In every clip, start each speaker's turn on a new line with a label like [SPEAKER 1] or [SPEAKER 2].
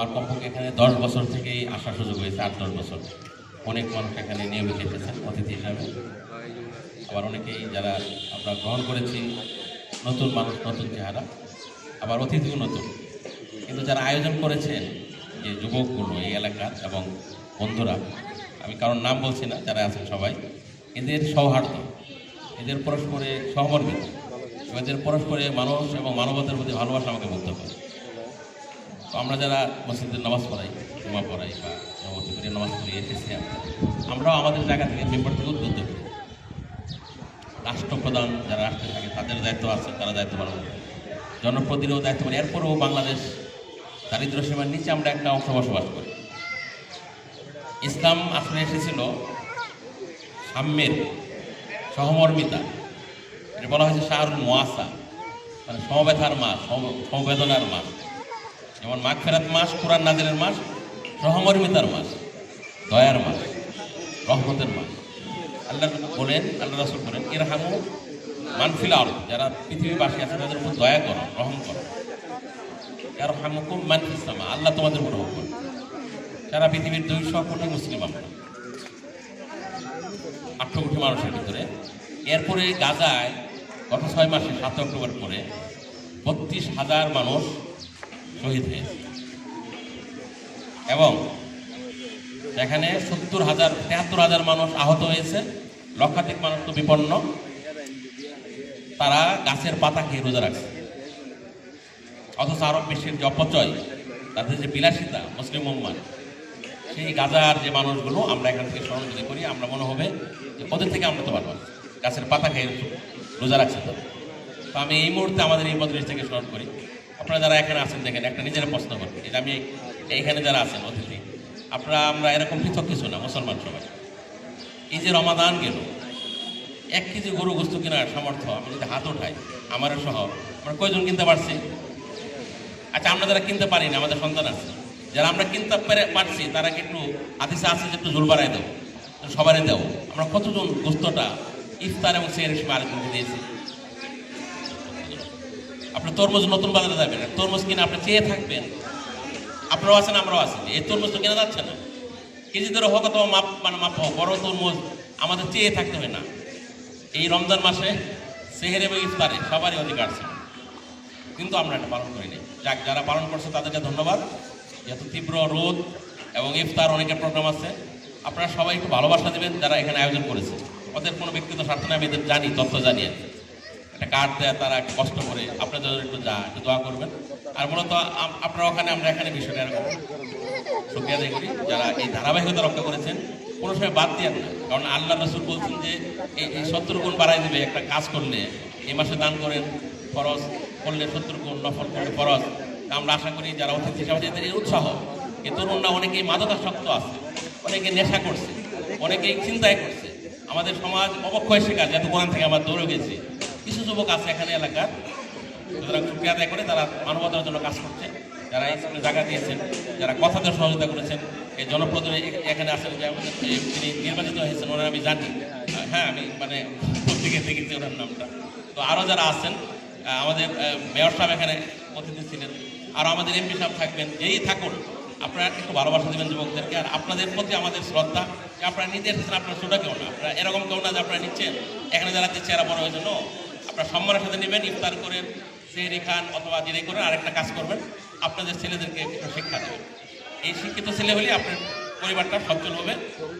[SPEAKER 1] আমার কমপক্ষে এখানে দশ বছর থেকেই আসার সুযোগ হয়েছে, আট, দশ বছর। অনেক মানুষ এখানে নিয়মিত এসেছেন, অতিথি হিসাবে। আবার অনেকেই যারা আমরা গ্রহণ করেছি, নতুন মানুষ, নতুন চেহারা, আবার অতিথিও নতুন। কিন্তু যারা আয়োজন করেছেন, যে যুবকগুলো এই এলাকার এবং বন্ধুরা, আমি কারোর নাম বলছি না, যারা আছেন সবাই, এদের সৌহার্দ্য, এদের পরস্পরে সহমর্মিত এদের পরস্পরে মানুষ এবং মানবতার প্রতি ভালোবাসা আমাকে মুগ্ধ করে। তো আমরা যারা মসজিদে নামাজ পড়াই, জমা পড়াই বা নবতী করে নামাজ পড়ি এসেছি আমরাও আমাদের জায়গা থেকে মেম্বার থেকে উদ্বুদ্ধ করি। রাষ্ট্রপ্রধান যারা রাষ্ট্রে থাকে, তাদের দায়িত্ব আছে, তারা দায়িত্ব পালন করে। জনপ্রতিনিধিও দায়িত্ব পালন এরপরেও বাংলাদেশ দারিদ্র সীমার নিচে আমরা একটা অংশ বসবাস করি। ইসলাম আসলে এসেছিল সাম্যের সহমর্মিতা। এটা বলা হয়েছে শাহরুল মোয়াসা মানে সমবেতার মাস সমবেদনার মাস। যেমন মাঘ ফেরাত মাস, কোরআন নাজিরের মাস সহমর্মিতার মাস, দয়ার মাস, রহমতের মাস। আল্লাহ বলেন, আল্লাহ রাসুল বলেন, ইরহামু মানফিল আরও যারা পৃথিবীবাসী আছে, তাদের উপর দয়া করো, রহম করো। আর হামুকুম মানফিসামা আল্লাহ তোমাদের উপর রহম করো। সারা পৃথিবীর দুইশো কোটি মুসলিম আমরা। আটশো কোটি মানুষের ভিতরে। এরপরে গাজায় গত ছয় মাসে সাত অক্টোবর পরে বত্রিশ হাজার মানুষ শহীদ হয়েছে এবং সেখানে সত্তর হাজার, তেহাত্তর হাজার মানুষ আহত হয়েছে। লক্ষাধিক মানুষ তো বিপন্ন। তারা গাছের পাতা খেয়ে রোজা রাখছে। অথচ আরব বিশ্বের যে অপচয়, তাদের যে বিলাসিতা, মুসলিম উম্মান সেই গাজার যে মানুষগুলো, আমরা এখান থেকে স্মরণ যদি করি, আমরা মনে হবে যে ওদের থেকে আমরা তো ভালো গাছের পাতা খেয়ে রোজা রাখছে তো। আমি এই মুহূর্তে আমাদের এই মজলিস থেকে স্মরণ করি। আপনারা যারা এখানে আছেন, দেখেন, একটা নিজেরা প্রশ্ন করি এটা আমি এইখানে যারা আছেন, অতিথি, আপনারা, আমরা এরকম পৃথক কিছু না, মুসলমান সবাই। এই যে রমাদান গেল, এক কেজি গরু গোস্ত কেনার সামর্থ্য আমি যদি হাত উঠাই, আমারও সহ, আমরা কয়জন কিনতে পারছি? আচ্ছা আমরা যারা কিনতে পারি না, আমাদের সন্তান আছে। যারা আমরা কিনতে পেরে- পারছি, তারা একটু আদিসে আছে যে একটু জোর বাড়াই দেবো সবারই দেবো আমরা কতজন গোস্তটা ইফতার এবং সের হিসেবে আরেকজনকে দিয়েছি? আপনি তরমুজ নতুন বাজারে যাবেন, আর তরমুজ কিনে আপনি চেয়ে থাকবেন। আপনারাও আছেন, আমরাও আছি। এই তরমুজ তো কেনা যাচ্ছে না। কেজি হোক অথবা মাপ মানে মাপ হোক, বড় তরমুজ আমাদের চেয়ে থাকতে হবে না। এই রমজান মাসে সেহের এবং ইফতারে সবারই অধিকার ছিল কিন্তু আমরা এটা পালন করিনি যাক, যারা পালন করছে তাদেরকে ধন্যবাদ। যেহেতু তীব্র রোদ এবং ইফতার অনেকের প্রোগ্রাম আছে, আপনারা সবাই একটু ভালোবাসা দেবেন যারা এখানে আয়োজন করেছে। ওদের কোনো ব্যক্তিগত স্বার্থ নেই, আমি এদের জানি, তথ্য জানি আর কি। একটা কার্ড দেয়, তারা একটু কষ্ট করে আপনাদের একটু যা, একটু দোয়া করবেন। আর মূলত আপনারা ওখানে, আমরা এখানে বিষয়টা এরকম শুক্রিয়া আদায় করি। যারা এই ধারাবাহিকতা রক্ষা করেছেন, কোনো সময় বাদ দিয়ে না। কারণ আল্লাহ রসুল বলছেন যে, এই এই গুণ বাড়াই দেবে একটা কাজ করলে, এই মাসে দান করেন, ফরজ করলে সত্তর গুণ, নফল করলে ফরজ। আমরা আশা করি যারা অতিথি হিসাবে এই উৎসাহ। এই তরুণরা অনেকেই মাদকাসক্ত আছে, অনেকে নেশা করছে, অনেকেই চিন্তায় করছে। আমাদের সমাজ অবক্ষয় শেখার যাতে কোরআন থেকে আমরা দৌড়ে গেছি। কিছু যুবক আছে এখানে এলাকার, সুতরাং শুক্রিয়া আদায় করে তারা মানবতার জন্য কাজ করছে। যারা স্কুলে জায়গা দিয়েছেন, যারা কথাতে সহযোগিতা করেছেন, এই জনপ্রতিনিধি এখানে আসেন যে তিনি নির্বাচিত হয়েছেন, ওনার আমি জানি। হ্যাঁ আমি মানে পত্রিকা দেখেছি ওনার নামটা। তো আরও যারা আছেন আমাদের মেয়র সাহেব এখানে অতিথি ছিলেন। আর আমাদের এমপি সাহেব থাকবেন যেই থাকুন। আপনারা একটু ভালোবাসা দেবেন যুবকদেরকে। আর আপনাদের প্রতি আমাদের শ্রদ্ধা, যে আপনারা নিজে এসেছেন, আপনারা ছোটা কেউ না। আপনারা এরকম কেউ না যে আপনারা নিচ্ছেন। এখানে যারা দিচ্ছে এরা বড় হয়েছে আপনারা সম্মানের সাথে নেবেন, ইফতার করেন সেহরি খান অথবা যেটাই করেন আরেকটা কাজ করবেন, আপনাদের ছেলেদেরকে শিক্ষা দেবেন। এই শিক্ষিত ছেলে হলে আপনার পরিবারটা সচ্ছল হবে,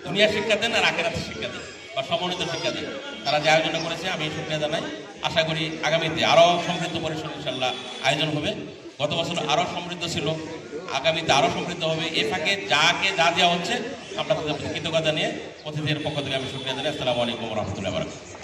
[SPEAKER 1] দুনিয়া শিক্ষা দেন আর আখেরাতে শিক্ষা দেন বা সমন্বিত শিক্ষা দেন। তারা যে আয়োজন করেছে, আমি শুক্রিয়া জানাই। আশা করি আগামীতে আরও সমৃদ্ধ পরিসর ইনশাল্লাহ আয়োজন হবে। গত বছর আরও সমৃদ্ধ ছিল, আগামীতে আরও সমৃদ্ধ হবে। এ ফাঁকে যাকে যা দেওয়া হচ্ছে, আমরা তাদের কৃতজ্ঞতা নিয়ে অতিথির পক্ষ থেকে আমি শুক্রিয়া জানাই। আসসালামু আলাইকুম রহমতুল্লাহ বারকাতুহু।